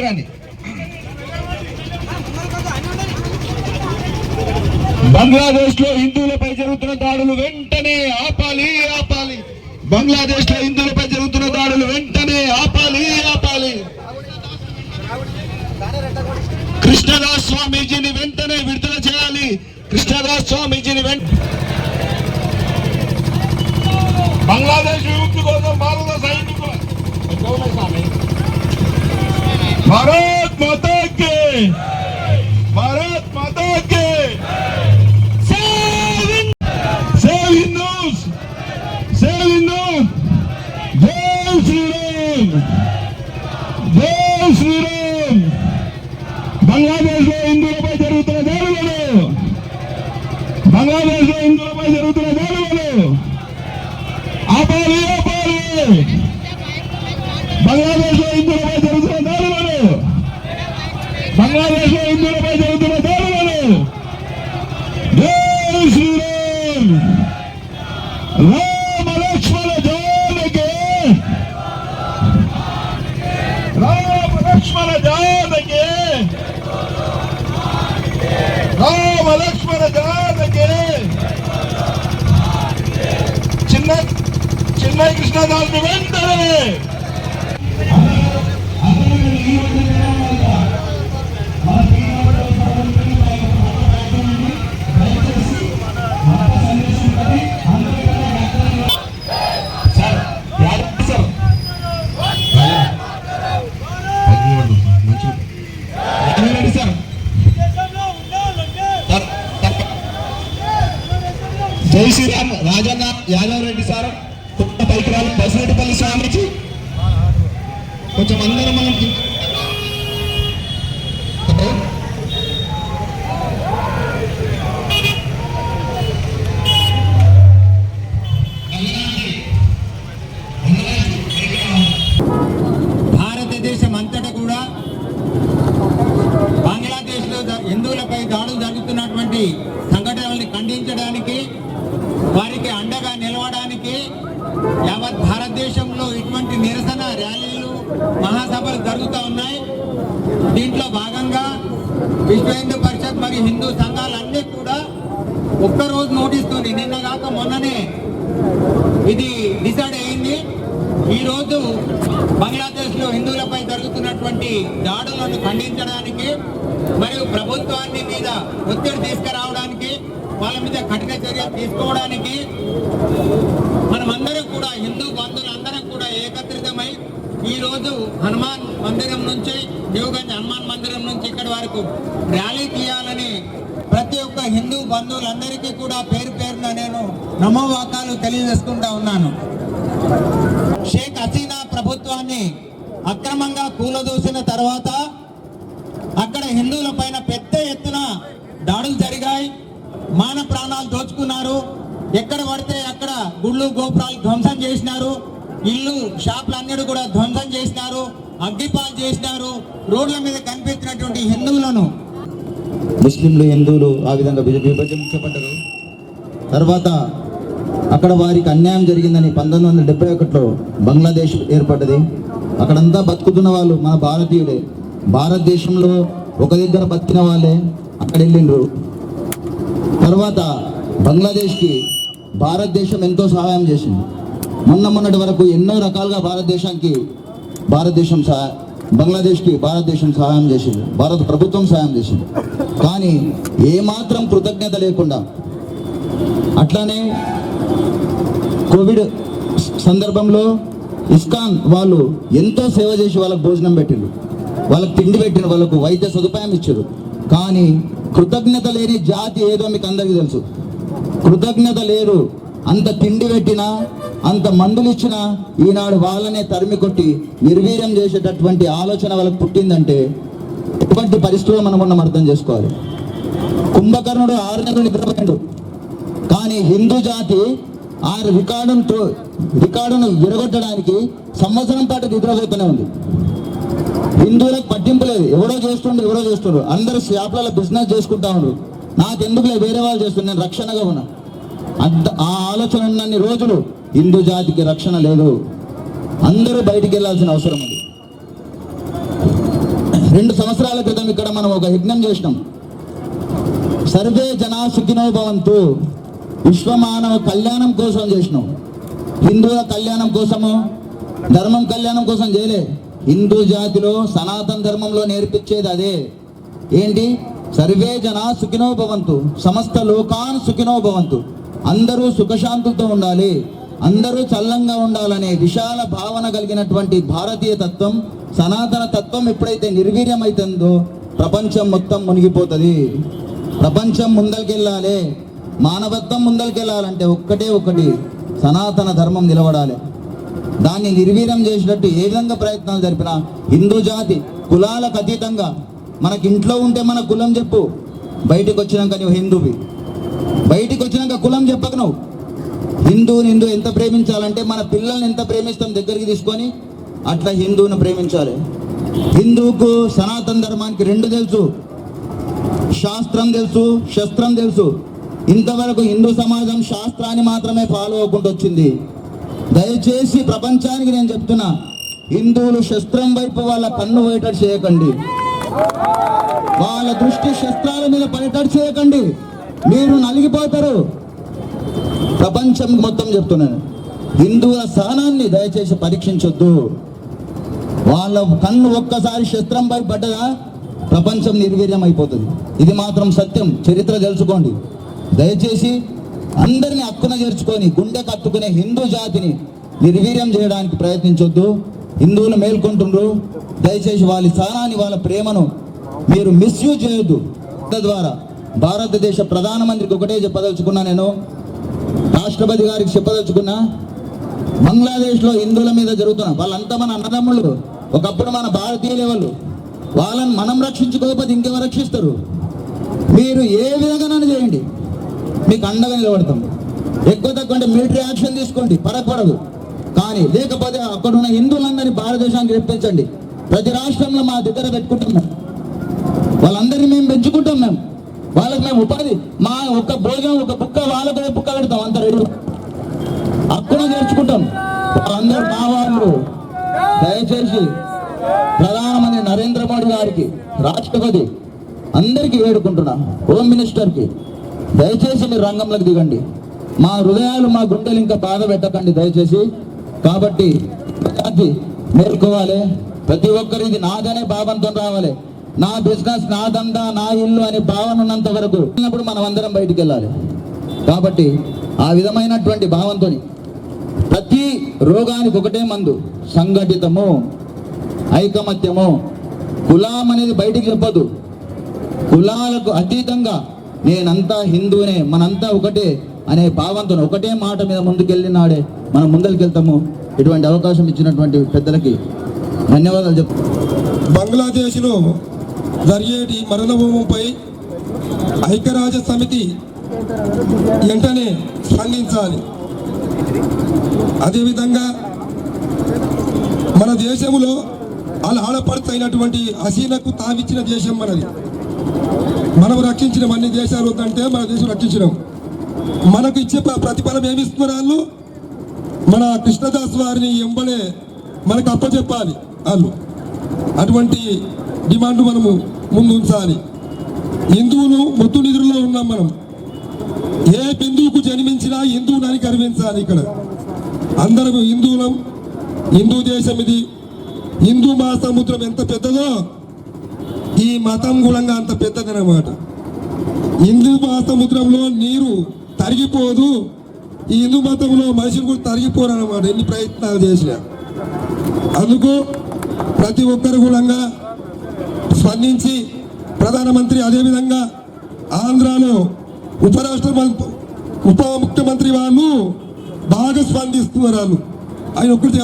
రండి బంగ్లాదేశ్లో హిందువులపై జరుగుతున్న దాడులు వెంటనే ఆపాలి ఆపాలి. బంగ్లాదేశ్లో హిందువులపై జరుగుతున్న దాడులు వెంటనే ఆపాలి ఆపాలి కృష్ణదాస్ స్వామీజీని వెంటనే విడుదల చేయాలి కృష్ణదాస్ స్వామీజీని వెంట బంగ్లాదేశ్ విముక్తి కోసం భారత సైనికులు భారత్ మాతా కే భారత్ మాతా కే Save Hin- Save Hindus! Save Hindus! జై శ్రీరామ్ జై శ్రీరామ్ బంగ్లాదేశ్లో హిందువులపై జరుగుతున్న దాడులను బంగ్లాదేశ్లో హిందువులపై జరుగుతున్న దాడులను ఆపాలి ఆపాలి బంగ్లాదేశ్లో హిందువులపై జరుగుతున్న దాడులను బంగ్లాదేశ్లో హిందువులపై జరుగుతున్న దాడులను జై శ్రీరామ్ రామ లక్ష్మణ జానకి రామ లక్ష్మణ జాతకి రామ లక్ష్మణ జాతకి చిన్న చిన్న కృష్ణదాస్ వెంటనే! యాదవ్ రెడ్డి సార్ కొత్త పరికరాలు పసిరెడ్డిపల్లి స్వామిజీ. కొంచెం అందరం మనం భారతదేశం అంతటా కూడా బంగ్లాదేశ్లో జ- హిందువులపై దాడులు జరుగుతున్నటువంటి సంఘటనల్ని ఖండించడానికి వారికి అండగా నిలవడానికి యావత్ భారతదేశంలో ఇటువంటి నిరసన ర్యాలీలు మహాసభలు జరుగుతూ ఉన్నాయి దీంట్లో భాగంగా విశ్వ హిందూ పరిషత్ మరియు హిందూ సంఘాలన్నీ కూడా ఒక్కరోజు నోటిస్తుంది నిన్న కాక మొన్ననే ఇది డిసైడ్ అయింది. ఈ రోజు బంగ్లాదేశ్లో హిందువులపై జరుగుతున్నటువంటి దాడులను ఖండించడానికి మరియు ప్రభుత్వాన్ని మీద ఒత్తిడి తీసుకురావడానికి వాళ్ళ మీద కఠిన చర్యలు తీసుకోవడానికి మనమందరం కూడా హిందూ బంధువులందరం ఈ రోజు హనుమాన్ మందిరం నుంచి న్యూగంజ్ హనుమాన్ మందిరం నుంచి ఇక్కడి వరకు ర్యాలీ తీయాలని ప్రతి ఒక్క హిందూ బంధువులందరికీ కూడా పేరు పేరున నేను నమోవాకాలు తెలియజేసుకుంటా ఉన్నాను. షేక్ హసీనా ప్రభుత్వాన్ని అక్రమంగా కూలదూసిన తర్వాత అక్కడ హిందువుల పైన పెద్ద ఎత్తున దాడులు జరిగాయి. మాన ప్రాణాలు దోచుకున్నారు. ఎక్కడ పడితే అక్కడ గుళ్ళు గోపురాలు ధ్వంసం చేసినారు. ఇల్లు షాపులు అన్నిటి కూడా ధ్వంసం చేసినారు అగ్గిపాలు చేసినారు రోడ్ల మీద కనిపించినటువంటి హిందువులను. ముస్లింలు హిందువులు ఆ విధంగా విభజించబడ్డారు. తర్వాత అక్కడ వారికి అన్యాయం జరిగిందని పంతొమ్మిది వందల డెబ్బై ఒకటిలో బంగ్లాదేశ్ ఏర్పడ్డది. అక్కడంతా బతుకుతున్న వాళ్ళు మన భారతీయులే. భారతదేశంలో ఒక దగ్గర బతికిన వాళ్ళే అక్కడ వెళ్ళిండ్రు. తర్వాత బంగ్లాదేశ్కి భారతదేశం ఎంతో సహాయం చేసింది. మొన్న మొన్నటి వరకు ఎన్నో రకాలుగా భారతదేశానికి భారతదేశం సహా బంగ్లాదేశ్కి భారతదేశం సహాయం చేసింది. భారత ప్రభుత్వం సహాయం చేసింది. కానీ ఏమాత్రం కృతజ్ఞత లేకుండా అట్లానే కోవిడ్ సందర్భంలో ఇస్కాన్ వాళ్ళు ఎంతో సేవ చేసి వాళ్ళకి భోజనం పెట్టిండ్రు. వాళ్ళకి తిండి పెట్టిన వాళ్ళకు వైద్య సదుపాయం ఇచ్చారు. కానీ కృతజ్ఞత లేని జాతి ఏదో మీకు అందరికీ తెలుసు. కృతజ్ఞత లేరు అంత తిండి పెట్టినా అంత మందులు ఇచ్చినా ఈనాడు వాళ్ళనే తరిమి కొట్టి నిర్వీర్యం చేసేటటువంటి ఆలోచన వాళ్ళకి పుట్టిందంటే ఎటువంటి పరిస్థితులు మనం మనం అర్థం చేసుకోవాలి. కుంభకర్ణుడు ఆరు నెలలు నిద్రపోయాడు కానీ హిందూ జాతి ఆ రికార్డును తో- రికార్డును విరగొట్టడానికి సంవత్సరం పాటు నిద్రపోతూనే ఉంది. హిందువులకు పట్టింపు లేదు. ఎవడో చేస్తుండ్రు ఎవడో చేస్తుండ్రు అందరూ షాప్లలో బిజినెస్ చేసుకుంటా ఉండ్రు. నాకెందుకులే? వేరే వాళ్ళు చేస్తున్నారు నేను రక్షణగా ఉన్నా. అంత ఆ ఆలోచన ఉన్నన్ని రోజులు హిందూ జాతికి రక్షణ లేదు. అందరూ బయటికి వెళ్ళాల్సిన అవసరం ఉంది. రెండు సంవత్సరాల క్రితం ఇక్కడ మనం ఒక యజ్ఞం చేసినాం. సర్వే జనా సుఖినో భవంతు. విశ్వమానవ కళ్యాణం కోసం చేసినాం. హిందువుల కళ్యాణం కోసము ధర్మం కళ్యాణం కోసం చేయలే. హిందూ జాతిలో సనాతన ధర్మంలో నేర్పించేది అదే. ఏంటి? సర్వే జనా సుఖినో భవంతు. సమస్త లోకాన్ సుఖినో భవంతు. అందరూ సుఖశాంతులతో ఉండాలి అందరూ చల్లంగా ఉండాలనే విశాల భావన కలిగినటువంటి భారతీయ తత్వం సనాతన తత్వం ఎప్పుడైతే నిర్వీర్యమైతుందో ప్రపంచం మొత్తం మునిగిపోతుంది. ప్రపంచం ముందరికెళ్ళాలి మానవత్వం ముందరికెళ్ళాలంటే ఒక్కటే ఒకటి సనాతన ధర్మం నిలబడాలి. దాన్ని నిర్వీర్యం చేసినట్టు ఏ విధంగా ప్రయత్నాలు జరిపినా హిందూ జాతి కులాలకు అతీతంగా మనకి ఇంట్లో ఉంటే మన కులం చెప్పు బయటకు వచ్చినాక నువ్వు హిందువి. బయటికి వచ్చినాక కులం చెప్పక నువ్వు. హిందువుని హిందూ ఎంత ప్రేమించాలంటే మన పిల్లల్ని ఎంత ప్రేమిస్తాం దగ్గరికి తీసుకొని అట్లా హిందువుని ప్రేమించాలి. హిందువుకు సనాతన ధర్మానికి రెండు తెలుసు. శాస్త్రం తెలుసు శస్త్రం తెలుసు. ఇంతవరకు హిందూ సమాజం శాస్త్రాన్ని మాత్రమే ఫాలో అవ్వకుండా వచ్చింది. దయచేసి ప్రపంచానికి నేను చెప్తున్నా హిందువులు శస్త్రం వైపు వాళ్ళ కన్ను పోయేటట్టు చేయకండి. వాళ్ళ దృష్టి శస్త్రాల మీద పడేటట్టు చేయకండి. మీరు నలిగిపోతారు. ప్రపంచం మొత్తం చెప్తున్నాను. హిందువుల సహనాన్ని దయచేసి పరీక్షించొద్దు. వాళ్ళ కన్ను ఒక్కసారి శస్త్రంపై పడ్డదా? ప్రపంచం నిర్వీర్యం అయిపోతుంది. ఇది మాత్రం సత్యం. చరిత్ర తెలుసుకోండి. దయచేసి అందరిని హక్కున చేర్చుకొని గుండె కత్తుకునే హిందూ జాతిని నిర్వీర్యం చేయడానికి ప్రయత్నించొద్దు. హిందువులు మేల్కొంటుండ్రు. దయచేసి వాళ్ళ స్థానాన్ని వాళ్ళ ప్రేమను మీరు మిస్యూజ్ చేయొద్దు. తద్వారా భారతదేశ ప్రధానమంత్రికి ఒకటే చెప్పదలుచుకున్నా నేను. రాష్ట్రపతి గారికి చెప్పదలుచుకున్నా. బంగ్లాదేశ్లో హిందువుల మీద జరుగుతున్న వాళ్ళంతా మన అన్నదమ్ముళ్ళు. ఒకప్పుడు మన భారతీయులే వాళ్ళు. వాళ్ళని మనం రక్షించుకోకపోతే ఇంకెవరు రక్షిస్తారు? మీరు ఏ విధంగా చేయండి. మీకు అండగా నిలబడతాం. ఎక్కువ తక్కువ అంటే మిలిటరీ యాక్షన్ తీసుకోండి. పడకూడదు. కానీ లేకపోతే అక్కడ ఉన్న హిందువులందరినీ భారతదేశానికి రెప్పించండి. ప్రతి రాష్ట్రంలో మా దగ్గర పెట్టుకుంటున్నాం వాళ్ళందరినీ మేము పెంచుకుంటాం మేము. వాళ్ళకి మేము ఉపాధి మా ఒక్క భోజనం ఒక బుక్క వాళ్ళకు బుక్క పెడతాం అంత రెడీ. అక్కడ నేర్చుకుంటాం. వాళ్ళందరూ మా వాళ్ళు. దయచేసి ప్రధానమంత్రి నరేంద్ర మోడీ గారికి రాష్ట్రపతి అందరికీ వేడుకుంటున్నా హోమ్ మినిస్టర్కి. దయచేసి మీరు రంగంలోకి దిగండి. మా హృదయాలు మా గుండెలు ఇంకా బాధ పెట్టకండి దయచేసి. కాబట్టి జాతి మేల్కోవాలి ప్రతి ఒక్కరు ఇది నాదనే భావంతో రావాలి. నా బిజినెస్ నా దందా నా ఇల్లు అనే భావన ఉన్నంత వరకు ఉన్నప్పుడు మనం అందరం బయటికి వెళ్ళాలి. కాబట్టి ఆ విధమైనటువంటి భావంతో ప్రతి రోగానికి ఒకటే మందు. సంఘటితము ఐకమత్యము. కులం అనేది బయటికి చెప్పదు కులాలకు అతీతంగా నేనంతా హిందూనే మనంతా ఒకటే అనే భావంతో ఒకటే మాట మీద ముందుకెళ్ళినాడే మనం ముందరికెళ్తాము ఇటువంటి అవకాశం ఇచ్చినటువంటి పెద్దలకి ధన్యవాదాలు చెప్తాను బంగ్లాదేశ్లో జరిగేటి మరణభూమిపై ఐక్యరాజ్య సమితి వెంటనే స్పందించాలి అదేవిధంగా మన దేశంలో వాళ్ళ ఆడపడుతైనటువంటి హసీనకు తావిచ్చిన దేశం మనది. మనం రక్షించిన అన్ని దేశాలు కంటే మన దేశం రక్షించినాం. మనకు ఇచ్చే ప్రతిఫలం ఏమిస్తున్నారు వాళ్ళు? మన కృష్ణదాస్ వారిని ఎంబడే మనకు అప్పచెప్పాలి వాళ్ళు. అటువంటి డిమాండ్ మనము ముందు ఉంచాలి హిందువులు మృతు నిధుల్లో ఉన్నాం మనం. ఏ బిందువుకు జన్మించినా హిందువునని కనిపించాలి ఇక్కడ. అందరం హిందువులం. హిందూ దేశం ఇది. హిందూ మహాసముద్రం ఎంత పెద్దదో ఈ మతం గుణంగా అంత పెద్దదన్నమాట. హిందూ మహాసముద్రంలో నీరు తరిగిపోదు. ఈ హిందూ మతంలో మనుషులు కూడా తరిగిపోరు అనమాట ఎన్ని ప్రయత్నాలు చేసినా. అందుకు ప్రతి ఒక్కరు కూడా స్పందించి ప్రధానమంత్రి అదేవిధంగా ఆంధ్రాలో ఉపరాష్ట్ర ఉప ముఖ్యమంత్రి వాళ్ళు బాగా స్పందిస్తున్నారు వాళ్ళు ఆయన ఒకటి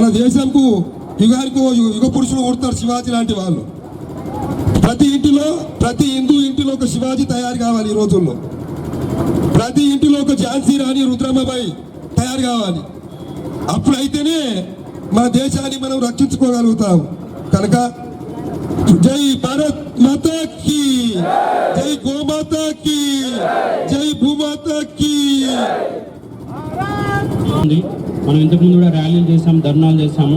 మన దేశంకు యుగానికి యుగ పురుషులు కొడతారు శివాజీ లాంటి వాళ్ళు. ప్రతి ఇంటిలో ప్రతి హిందూ ఇంటిలో ఒక శివాజీ తయారు కావాలి ఈ రోజుల్లో. ప్రతి ఇంటిలో ఒక ఝాన్సీ రాణి రుద్రమ్మబాయి తయారు కావాలి. అప్పుడైతేనే మన దేశాన్ని మనం రక్షించుకోగలుగుతాం. కనుక జై భారత్ మాతాకి జై గోమాతాకి జై భూమాతాకి మనం ఇంతకుముందు కూడా ర్యాలీలు చేసాం ధర్నాలు చేసాము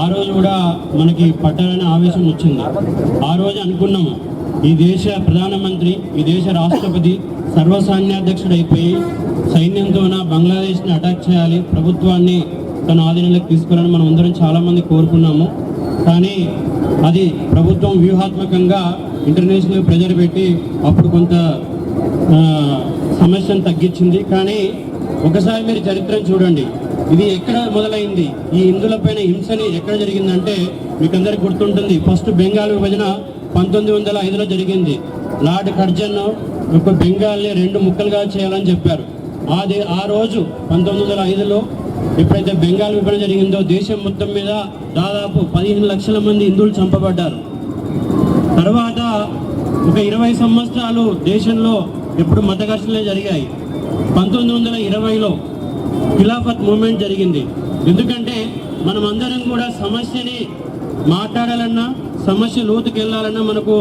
ఆ రోజు కూడా మనకి పట్టాలనే ఆవేశం వచ్చింది. ఆ రోజు అనుకున్నాము ఈ దేశ ప్రధానమంత్రి ఈ దేశ రాష్ట్రపతి సర్వసైన్యాధ్యక్షుడు అయిపోయి సైన్యంతోన బంగ్లాదేశ్ని అటాక్ చేయాలి ప్రభుత్వాన్ని తన ఆధీనంలోకి తీసుకోవాలని మనం అందరం చాలామంది కోరుకున్నాము. కానీ అది ప్రభుత్వం వ్యూహాత్మకంగా ఇంటర్నేషనల్ ప్రెజర్ పెట్టి అప్పుడు కొంత సమస్యను తగ్గించింది. కానీ ఒకసారి మీరు చరిత్రను చూడండి. ఇది ఎక్కడ మొదలైంది? ఈ హిందువులపైన హింసని ఎక్కడ జరిగిందంటే మీకు అందరికి గుర్తుంటుంది. ఫస్ట్ బెంగాల్ విభజన పంతొమ్మిది వందల ఐదులో జరిగింది. లార్డ్ కర్జన్ ఒక బెంగాల్ని రెండు ముక్కలుగా చేయాలని చెప్పారు. అది ఆ రోజు పంతొమ్మిది వందల ఐదులో ఎప్పుడైతే బెంగాల్ విభజన జరిగిందో దేశం మొత్తం మీద దాదాపు పదిహేను లక్షల మంది హిందువులు చంపబడ్డారు. తర్వాత ఒక ఇరవై సంవత్సరాలు దేశంలో ఎప్పుడు మత ఘర్షణలే జరిగాయి. పంతొమ్మిది వందల ఇరవైలో ఖిలాఫత్ మూమెంట్ జరిగింది. ఎందుకంటే మనం అందరం కూడా సమస్యని మాట్లాడాలన్నా సమస్య లోతుకి వెళ్ళాలన్నా మనకు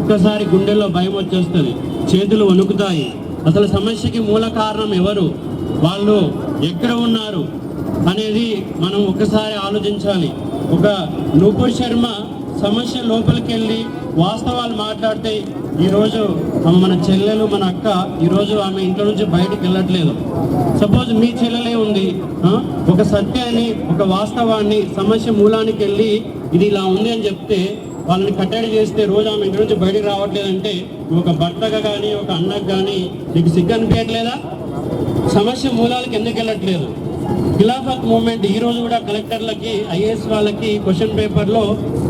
ఒక్కసారి గుండెల్లో భయం వచ్చేస్తుంది. చేతులు వణుకుతాయి. అసలు సమస్యకి మూల కారణం ఎవరు? వాళ్ళు ఎక్కడ ఉన్నారు? అనేది మనం ఒకసారి ఆలోచించాలి. ఒక నూపూర్ శర్మ సమస్య లోపలికి వెళ్ళి వాస్తవాలు మాట్లాడితే ఈరోజు మన చెల్లెలు మన అక్క ఈరోజు ఆమె ఇంట్లో నుంచి బయటకు వెళ్ళట్లేదు. సపోజ్ మీ చెల్లెలే ఉంది ఒక సత్యాన్ని ఒక వాస్తవాన్ని సమస్య మూలానికి వెళ్ళి ఇది ఇలా ఉంది అని చెప్తే వాళ్ళని కట్టడి చేస్తే రోజు ఆమె ఇంటి నుంచి బయటకు రావట్లేదంటే ఒక భర్తగా కానీ ఒక అన్నకు కానీ నీకు సిగ్గు అనిపించట్లేదా? సమస్య మూలాలకు ఎందుకు వెళ్ళట్లేదు? ఖిలాఫత్ మూమెంట్ ఈ రోజు కూడా కలెక్టర్లకి ఐఏఎస్ వాళ్ళకి క్వశ్చన్ పేపర్లో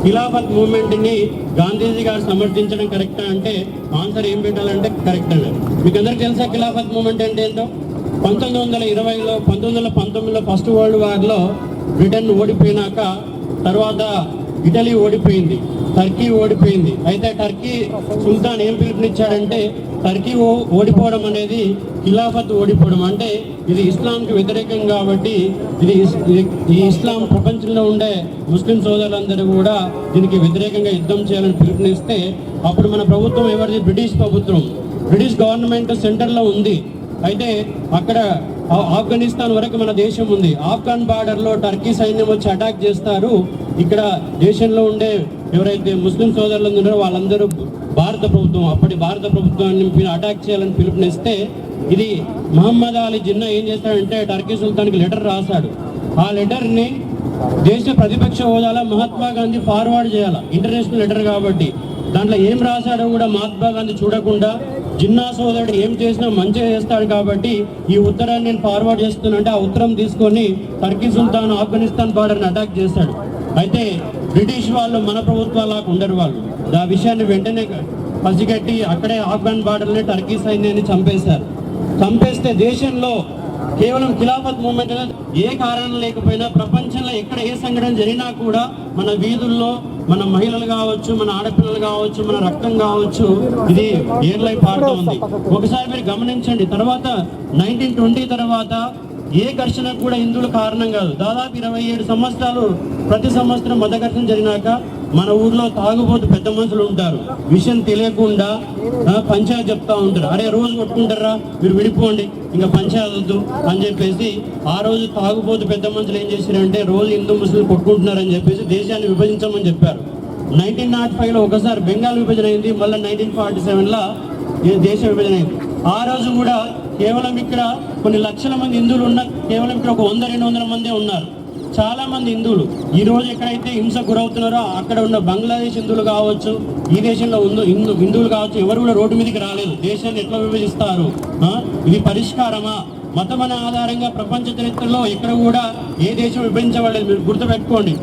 ఖిలాఫత్ మూమెంట్ని గాంధీజీ గారు సమర్థించడం కరెక్టా అంటే ఆన్సర్ ఏం పెట్టాలంటే కరెక్ట్ అన్నారు. మీకు అందరికీ తెలుసా ఖిలాఫత్ మూమెంట్ అంటే ఏంటో? పంతొమ్మిది వందల ఇరవైలో పంతొమ్మిది వందల పంతొమ్మిదిలో ఫస్ట్ వరల్డ్ వార్లో బ్రిటన్ ఓడిపోయినాక తర్వాత ఇటలీ ఓడిపోయింది. టర్కీ ఓడిపోయింది. అయితే టర్కీ సుల్తాన్ ఏం పిలుపునిచ్చాడంటే టర్కీ ఓ- ఓడిపోవడం అనేది ఖిలాఫత్ ఓడిపోవడం. అంటే ఇది ఇస్లాంకి వ్యతిరేకం కాబట్టి ఇది ఈ ఇస్లాం ప్రపంచంలో ఉండే ముస్లిం సోదరులందరూ కూడా దీనికి వ్యతిరేకంగా యుద్ధం చేయాలని పిలుపునిస్తే అప్పుడు మన ప్రభుత్వం ఎవరిది? బ్రిటిష్ ప్రభుత్వం. బ్రిటిష్ గవర్నమెంట్ సెంటర్లో ఉంది. అయితే అక్కడ ఆఫ్ఘనిస్తాన్ వరకు మన దేశం ఉంది. ఆఫ్ఘాన్ బార్డర్లో టర్కీ సైన్యం వచ్చి అటాక్ చేస్తారు. ఇక్కడ దేశంలో ఉండే ఎవరైతే ముస్లిం సోదరులు ఉన్నారో వాళ్ళందరూ భారత ప్రభుత్వం అప్పటి భారత ప్రభుత్వాన్ని అటాక్ చేయాలని పిలుపునిస్తే ఇది మహమ్మద్ అలీ జిన్నా ఏం చేస్తాడంటే టర్కీ సుల్తాన్కి లెటర్ రాశాడు. ఆ లెటర్ని దేశ ప్రతిపక్ష హోదాలో మహాత్మా గాంధీ ఫార్వర్డ్ చేయాలి? ఇంటర్నేషనల్ లెటర్ కాబట్టి. దాంట్లో ఏం రాశాడో కూడా మహాత్మా గాంధీ చూడకుండా జిన్నా సోదరుడు ఏం చేసినా మంచిగా చేస్తాడు కాబట్టి ఈ ఉత్తరాన్ని నేను ఫార్వర్డ్ చేస్తున్నంటే ఆ ఉత్తరం తీసుకొని టర్కీ సుల్తాన్ ఆఫ్ఘనిస్తాన్ బార్డర్ని అటాక్ చేశాడు అయితే బ్రిటిష్ వాళ్ళు మన ప్రభుత్వాలకు ఉండరు వాళ్ళు. ఆ విషయాన్ని వెంటనే పసిగట్టి అక్కడే ఆఫ్ఘన్ బార్డర్ని టర్కీ సైన్యాన్ని చంపేశారు. చంపేస్తే దేశంలో కేవలం ఖిలాఫత్ మూమెంట్ ఏ కారణం లేకపోయినా ప్రపంచంలో ఎక్కడ ఏ సంఘటన జరిగినా కూడా మన వీధుల్లో మన మహిళలు కావచ్చు మన ఆడపిల్లలు కావచ్చు మన రక్తం కావచ్చు ఇది ఏర్లై పాడుతూ ఉంది ఒకసారి మీరు గమనించండి. తర్వాత నైన్టీన్ ట్వంటీ తర్వాత ఏ ఘర్షణకు కూడా హిందువులు కారణం కాదు. దాదాపు ఇరవై ఏడు సంవత్సరాలు ప్రతి సంవత్సరం మత ఘర్షణ జరిగినాక మన ఊర్లో తాగుబోతు పెద్ద మనుషులు ఉంటారు. విషయం తెలియకుండా ఆ, పంచాయతీ చెప్తా ఉంటారు. అరే రోజు కొట్టుకుంటారా? మీరు విడిపోండి. ఇంకా పంచాయతీ వద్దు అని చెప్పేసి ఆ రోజు తాగుబోతు పెద్ద మనుషులు ఏం చేశారంటే రోజు హిందూ ముస్లిం కొట్టుకుంటున్నారని చెప్పేసి దేశాన్ని విభజించమని చెప్పారు. నైన్టీన్ నాట్ ఫైవ్లో ఒకసారి బెంగాల్ విభజన అయింది. మళ్ళీ నైన్టీన్ ఫార్టీ సెవెన్లో దేశ విభజన అయింది. ఆ రోజు కూడా కేవలం ఇక్కడ కొన్ని లక్షల మంది హిందువులు ఉన్న కేవలం ఇక్కడ ఒక వంద రెండు వందల మందే ఉన్నారు. చాలా మంది హిందువులు. ఈరోజు ఎక్కడైతే హింస గురవుతున్నారో అక్కడ ఉన్న బంగ్లాదేశ్ హిందువులు కావచ్చు ఈ దేశంలో ఉందో హిందూ హిందువులు కావచ్చు ఎవరు కూడా రోడ్డు మీదకి రాలేదు. దేశాన్ని ఎట్లా విభజిస్తారు? ఇది పరిష్కారమా? మతం అనే ఆధారంగా ప్రపంచ చరిత్రలో ఎక్కడ కూడా ఏ దేశం విభజించబడలేదు? మీరు గుర్తుపెట్టుకోండి.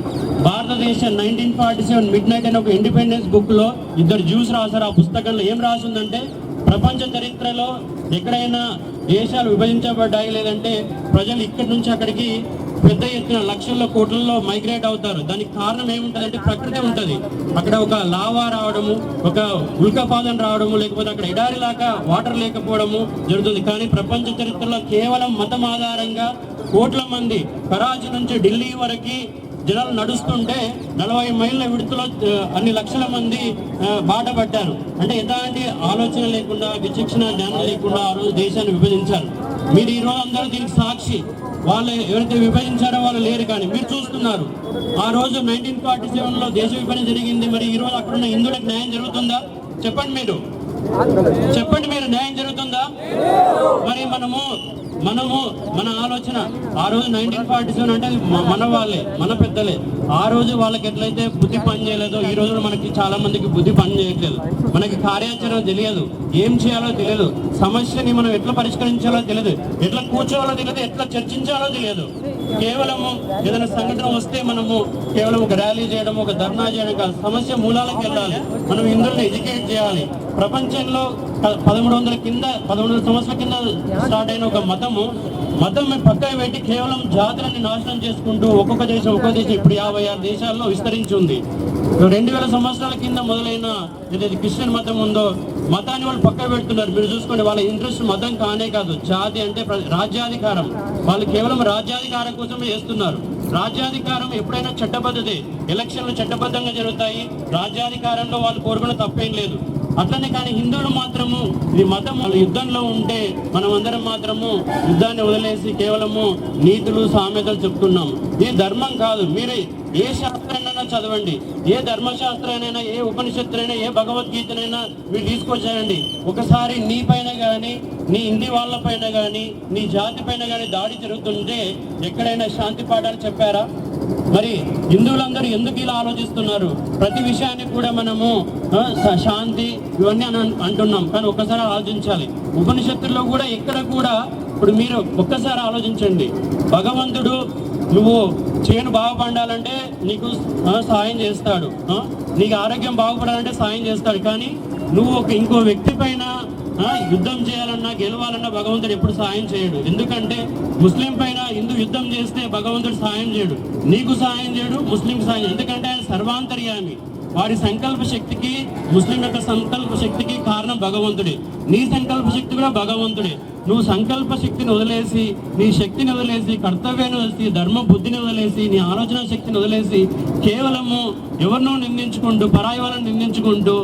భారతదేశం nineteen forty seven midnight అనే ఒక ఇండిపెండెన్స్ బుక్లో ఇద్దరు జ్యూస్ రాశారు. ఆ పుస్తకంలో ఏం రాసిందంటే ప్రపంచ చరిత్రలో ఎక్కడైనా దేశాలు విభజించబడ్డాయి లేదంటే ప్రజలు ఇక్కడి నుంచి అక్కడికి పెద్ద ఎత్తున లక్షల్లో కోట్లలో మైగ్రేట్ అవుతారు. దానికి కారణం ఏముంటదంటే ప్రకృతి ఉంటుంది. అక్కడ ఒక లావా రావడము ఒక ఉల్కపాదం రావడము లేకపోతే అక్కడ ఎడారి లాగా వాటర్ లేకపోవడము జరుగుతుంది. కానీ ప్రపంచ చరిత్రలో కేవలం మతం ఆధారంగా కోట్ల మంది కరాచీ నుంచి ఢిల్లీ వరకు జనాలు నడుస్తుంటే నలభై మైళ్ళ విడుతులో అన్ని లక్షల మంది ఆ, బాట పట్టారు. అంటే ఎలాంటి ఆలోచన లేకుండా విచక్షణ జ్ఞానం లేకుండా ఆ రోజు దేశాన్ని విభజించారు. మీరు ఈ రోజు అందరూ దీనికి సాక్షి. వాళ్ళు ఎవరైతే విభజించారో వాళ్ళు లేరు కానీ మీరు చూస్తున్నారు. ఆ రోజు నైన్టీన్ ఫార్టీ సెవెన్లో దేశ విభజన జరిగింది. మరి ఈ రోజు అక్కడ ఉన్న హిందువులకు న్యాయం జరుగుతుందా? చెప్పండి మీరు. చెప్పండి మీరు న్యాయం జరుగుతుందా? మరి మనము మనము మన ఆలోచన. ఆ రోజు నైన్టీన్ ఫార్టీ సెవెన్ అంటే మన వాళ్ళే మన పెద్దలే. ఆ రోజు వాళ్ళకి ఎట్లయితే బుద్ధి పని చేయలేదో ఈ రోజు మనకి చాలా మందికి బుద్ధి పని చేయట్లేదు. మనకి కార్యాచరణ తెలియదు. ఏం చేయాలో తెలియదు. సమస్యని మనం ఎట్లా పరిష్కరించాలో తెలియదు. ఎట్లా కూర్చోవాలో తెలియదు. ఎట్లా చర్చించాలో తెలియదు. కేవలము ఏదైనా సంఘటన వస్తే మనము కేవలం ఒక ర్యాలీ చేయడం ఒక ధర్నా చేయడం కాదు. సమస్య మూలాలకు వెళ్ళాలి. మనం ఇందులో ఎడ్యుకేట్ చేయాలి. ప్రపంచంలో పదమూడు వందల కింద పదమూడు వందల సంవత్సరాల కింద స్టార్ట్ అయిన ఒక మతము. మతం పక్కన పెట్టి కేవలం జాతులని నాశనం చేసుకుంటూ ఒక్కొక్క దేశం ఒక్కొక్క దేశం ఇప్పుడు యాభై ఆరు దేశాల్లో విస్తరించి ఉంది. రెండు వేల సంవత్సరాల కింద మొదలైన ఏదైతే క్రిస్టియన్ మతం ఉందో మతాన్ని వాళ్ళు పక్క పెడుతున్నారు. మీరు చూసుకోండి వాళ్ళ ఇంట్రెస్ట్ మతం కానే కాదు. జాతి అంటే ప్ర- రాజ్యాధికారం. వాళ్ళు కేవలం రాజ్యాధికారం కోసమే చేస్తున్నారు. రాజ్యాధికారం ఎప్పుడైనా చట్టబద్ధతే. ఎలక్షన్లు చట్టబద్ధంగా జరుగుతాయి. రాజ్యాధికారంలో వాళ్ళు కోరుకున్న తప్పేం లేదు. అట్లనే కానీ హిందువులు మాత్రము ఇది మతం యుద్ధంలో ఉంటే మనం అందరం మాత్రము యుద్ధాన్ని వదిలేసి కేవలము నీతులు సామెతలు చెప్తున్నాం. ఇది ధర్మం కాదు. మీరే ఏ శాస్త్రాన్నైనా చదవండి. ఏ ధర్మశాస్త్రానైనా ఏ ఉపనిషత్తులైనా ఏ భగవద్గీతనైనా మీరు తీసుకొచ్చారండి ఒకసారి నీ పైన కానీ నీ ఇంటి వాళ్ళ పైన కానీ నీ జాతి పైన కానీ దాడి జరుగుతుంటే ఎక్కడైనా శాంతి పాఠాలు చెప్పారా? మరి హిందువులందరూ ఎందుకు ఇలా ఆలోచిస్తున్నారు? ప్రతి విషయాన్ని కూడా మనము శాంతి ఇవన్నీ అని అంటున్నాం. కానీ ఒక్కసారి ఆలోచించాలి. ఉపనిషత్తుల్లో కూడా ఎక్కడ కూడా ఇప్పుడు మీరు ఒక్కసారి ఆలోచించండి. భగవంతుడు నువ్వు చేను బాగుపడాలంటే నీకు సాయం చేస్తాడు. నీకు ఆరోగ్యం బాగుపడాలంటే సాయం చేస్తాడు. కానీ నువ్వు ఒక ఇంకో వ్యక్తి పైన యుద్ధం చేయాలన్నా గెలవాలన్నా భగవంతుడు ఎప్పుడు సాయం చేయడు. ఎందుకంటే ముస్లిం పైన హిందూ యుద్ధం చేస్తే భగవంతుడు సాయం చేయడు. నీకు సాయం చేయడు ముస్లిం సాయం ఎందుకంటే ఆయన సర్వాంతర్యామి. వారి సంకల్ప శక్తికి ముస్లిం యొక్క సంకల్ప శక్తికి కారణం భగవంతుడే. నీ సంకల్ప శక్తి కూడా భగవంతుడే. నువ్వు సంకల్ప శక్తిని వదిలేసి నీ శక్తిని వదిలేసి కర్తవ్యాన్ని వదిలేసి ధర్మ బుద్ధిని వదిలేసి నీ ఆలోచన శక్తిని వదిలేసి కేవలము ఎవరినో నిందించుకుంటూ పరాయి వాళ్ళని నిందించుకుంటూ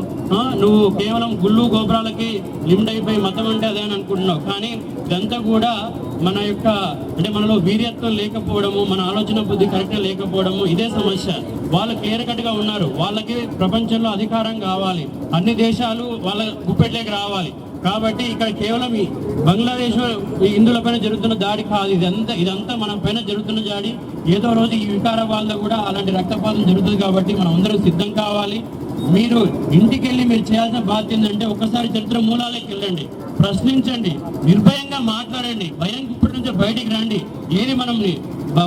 నువ్వు కేవలం గుళ్ళు గోపురాలకి లిమిట్ అయిపోయి మతం అంటే అదే అని అనుకుంటున్నావు. కానీ ఇదంతా కూడా మన యొక్క అంటే మనలో వీర్యత్వం లేకపోవడము మన ఆలోచన బుద్ధి కరెక్ట్గా లేకపోవడము ఇదే సమస్య. వాళ్ళు కేరకట్టుగా ఉన్నారు. వాళ్ళకి ప్రపంచంలో అధికారం కావాలి. అన్ని దేశాలు వాళ్ళ గుప్పెట్లోకి రావాలి. కాబట్టి ఇక్కడ కేవలం ఈ బంగ్లాదేశ్ ఈ పైన జరుగుతున్న దాడి కాదు ఇదంతా ఇదంతా మన పైన జరుగుతున్న దాడి. ఏదో రోజు ఈ వికారాబాద్లో కూడా అలాంటి రక్తపాతం జరుగుతుంది కాబట్టి మనం అందరం సిద్ధం కావాలి. మీరు ఇంటికి వెళ్ళి మీరు చేయాల్సిన బాధ్యత ఏంటంటే ఒక్కసారి చరిత్ర మూలాలకు వెళ్ళండి. ప్రశ్నించండి. నిర్భయంగా మాట్లాడండి. భయం ఇప్పటి నుంచి బయటికి రండి. ఏది మనం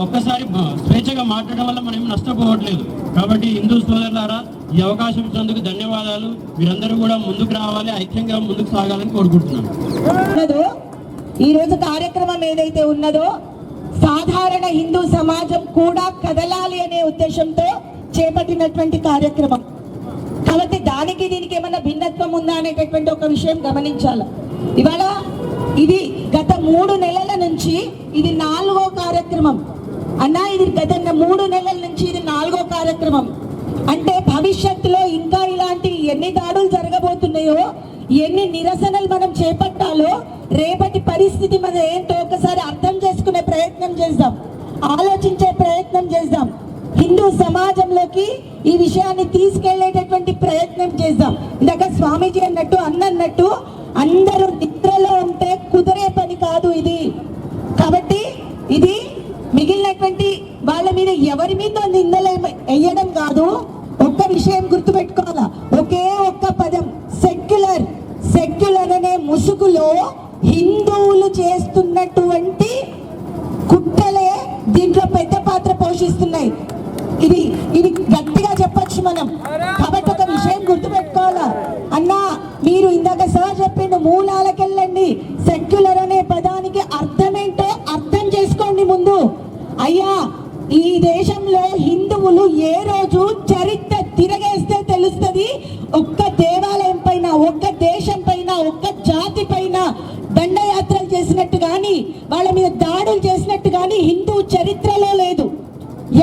ఒక్కసారి స్వేచ్ఛగా మాట్లాడడం వల్ల మనం ఏమి నష్టపోవట్లేదు. కాబట్టి హిందూ సోదరులారా ఈ అవకాశం ఇచ్చినందుకు ధన్యవాదాలు. మీరందరూ కూడా ముందుకు రావాలి ఐక్యంగా ముందుకు సాగాలని కోరుకుంటున్నాను ఉన్నదో ఈ రోజు కార్యక్రమం ఏదైతే ఉన్నదో సాధారణ హిందూ సమాజం కూడా కదలాలి అనే ఉద్దేశంతో చేపట్టినటువంటి కార్యక్రమం. కాబట్టి దానికి దీనికి ఏమన్నా భిన్నత్వం ఉందా అనేటటువంటి ఒక విషయం గమనించాలి. ఇవాళ ఇది గత మూడు నెలల నుంచి ఇది నాలుగో కార్యక్రమం. అన్నా ఇది గత మూడు నెలల నుంచి ఇది నాలుగో కార్యక్రమం. అంటే భవిష్యత్తులో ఇంకా ఇలాంటి ఎన్ని దాడులు జరగబోతున్నాయో ఎన్ని నిరసనలు మనం చేపట్టాలో రేపటి పరిస్థితి మన ఏంటో ఒకసారి అర్థం చేసుకునే ప్రయత్నం చేద్దాం. ఆలోచించే ప్రయత్నం చేద్దాం. హిందూ సమాజంలోకి ఈ విషయాన్ని తీసుకెళ్ళేటటువంటి ప్రయత్నం చేద్దాం. ఇందాక స్వామీజీ అన్నట్టు అన్నట్టు అందరూ నిద్రలో ఉంటే కుదిరే పని కాదు ఇది. కాబట్టి ఇది మిగిలినటువంటి వాళ్ళ మీద ఎవరి మీద నిందలు వేయడం కాదు ఒక్క విషయం గుర్తుపెట్టుకోవాలా? ఒకే ఒక్క పదం సెక్యులర్. సెక్యులర్ అనే ముసుగులో హిందువులు చేస్తున్నటువంటి కుట్రలే దీంట్లో పెద్ద పాత్ర పోషిస్తున్నాయి. ఇది ఇది గట్టిగా చెప్పచ్చు మనం. కాబట్టి ఒక విషయం గుర్తుపెట్టుకోవాలా? అన్నా మీరు ఇందాక సార్ చెప్పిండు మూలాలకెళ్ళండి. సెక్యులర్ అనే పదానికి అర్థం అయ్యా ఈ దేశంలో హిందువులు ఏ రోజు చరిత్ర తిరగేస్తే తెలుస్తుంది? ఒక్క దేవాలయం పైన ఒక్క దేశం పైన ఒక్క జాతి పైన దండయాత్రలు చేసినట్టు కానీ వాళ్ళ మీద దాడులు చేసినట్టు కానీ హిందూ చరిత్రలో లేదు.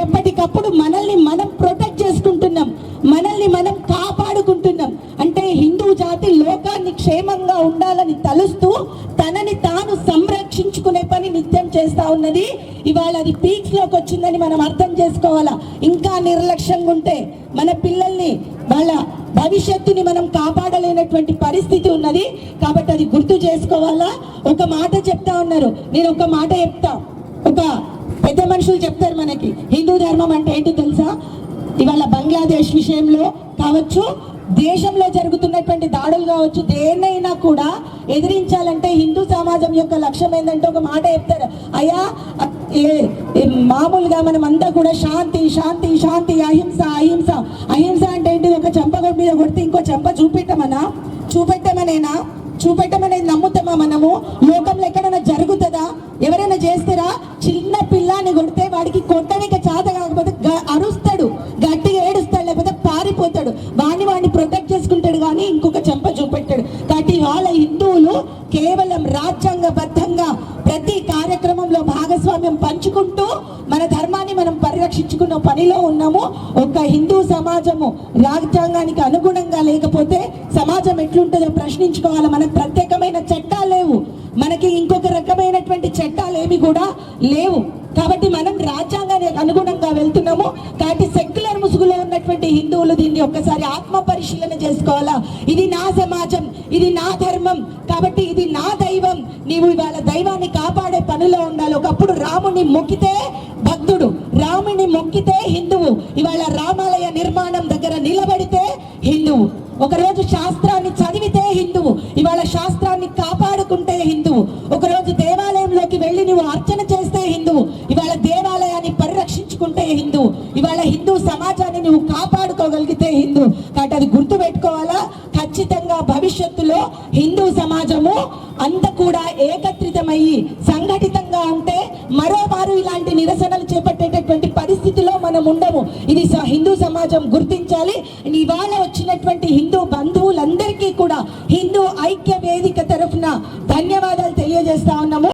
ఎప్పటికప్పుడు మనల్ని మనం ప్రొటెక్ట్ చేసుకుంటున్నాం. మనల్ని మనం కాపాడుకుంటున్నాం. అంటే హిందూ జాతి లోకాన్ని క్షేమంగా ఉండాలని తలుస్తూ తనని తాను సంరక్షించుకునే పని నిత్యం చేస్తా ఉన్నది. అది పీక్స్లోకి వచ్చిందని మనం అర్థం చేసుకోవాలా? ఇంకా నిర్లక్ష్యంగా ఉంటే మన పిల్లల్ని వాళ్ళ భవిష్యత్తుని మనం కాపాడలేనటువంటి పరిస్థితి ఉన్నది. కాబట్టి అది గుర్తు చేసుకోవాలా? ఒక మాట చెప్తా ఉన్నారు. నేను ఒక మాట చెప్తా. ఒక పెద్ద మనుషులు చెప్తారు మనకి. హిందూ ధర్మం అంటే ఏంటి తెలుసా? ఇవాళ బంగ్లాదేశ్ విషయంలో కావచ్చు దేశంలో జరుగుతున్నటువంటి దాడులు కావచ్చు దేన్నైనా కూడా ఎదిరించాలంటే హిందూ సమాజం యొక్క లక్ష్యం ఏంటంటే ఒక మాట చెప్తారు. అయ్యా మామూలుగా మనం అంతా కూడా శాంతి శాంతి శాంతి అహింస అహింస. అహింస అంటే ఏంటి ఒక చెంప మీద కొడితే ఇంకో చెంప చూపెట్టమనా? చూపెట్టమనేనా? చూపెట్టమనేది నమ్ముతామా మనము? లోకంలో ఎక్కడైనా జరుగుతుందా? ఎవరైనా చేస్తారా? చిన్న పిల్లాన్ని కొడితే వాడికి కొట్టడానికి చేత కాకపోతే గ- అరుస్తాడు గట్టిగా ఏడుస్తాడు లేకపోతే పారిపోతాడు వాడిని వాడిని ప్రొటెక్ట్ చేసుకుంటాడు కానీ ఇంకొక చెంప చూపెట్టాడు కాబట్టి వాళ్ళ హిందువులు కేవలం రాజ్యాంగబద్ధంగా ప్రతి కార్యక్రమంలో భాగస్వామ్యం పంచుకుంటూ మన ధర్మాన్ని మనం పరిరక్షించుకున్న పనిలో ఉన్నాము ఒక హిందూ సమాజము రాజ్యాంగానికి అనుగుణంగా లేకపోతే సమాజం ఎట్లుంటుందో ప్రశ్నించుకోవాలి. మనకు ప్రత్యేకమైన చట్టాలు లేవు. మనకి ఇంకొక రకమైనటువంటి చట్టాలు ఏమి కూడా లేవు. కాబట్టి మనం రాజ్యాంగానికి అనుగుణంగా వెళ్తున్నాము. కాబట్టి సెక్యులర్ ముసుగులో ఉన్నటువంటి హిందువులు దీన్ని ఒక్కసారి ఆత్మ పరిశీలన చేసుకోవాలా? ఇది నా సమాజం ఇది నా ధర్మం. కాబట్టి ఇది నా దైవం. నీవు ఇవాళ దైవాన్ని కాపాడే పనిలో ఉండాలి. ఒకప్పుడు రాముని మొక్కితే భక్తుడు రాముని మొక్కితే హిందువు. ఇవాళ రామాలయ నిర్మాణం దగ్గర నిలబడితే హిందువు. ఒకరోజు శాస్త్రాన్ని చదివితే హిందువు. ఇవాళ శాస్త్రాన్ని కాపాడుకుంటే హిందువు. ఒకరోజు దేవాలయంలోకి వెళ్ళి నువ్వు అర్చన చేస్తే హిందువు. ఇవాళ దేవాలయాన్ని పరిరక్షించుకుంటే హిందువు. ఇవాళ హిందూ సమాజాన్ని నువ్వు కాపాడుకోగలిగితే హిందూ కాబట్టి అది గుర్తు పెట్టుకోవాలా? ఖచ్చితంగా భవిష్యత్తులో హిందూ సమాజము అంత కూడా ఏకత్రితమయ్యి సంఘటిత మరోమారు ఇలాంటి నిరసనలు చేపట్టేటటువంటి పరిస్థితిలో మనం ఉండము. ఇది స- హిందూ సమాజం గుర్తించాలి. ఇవాళ వచ్చినటువంటి హిందూ బంధువులందరికీ కూడా హిందూ ఐక్య వేదిక తరఫున ధన్యవాదాలు తెలియజేస్తా ఉన్నాము.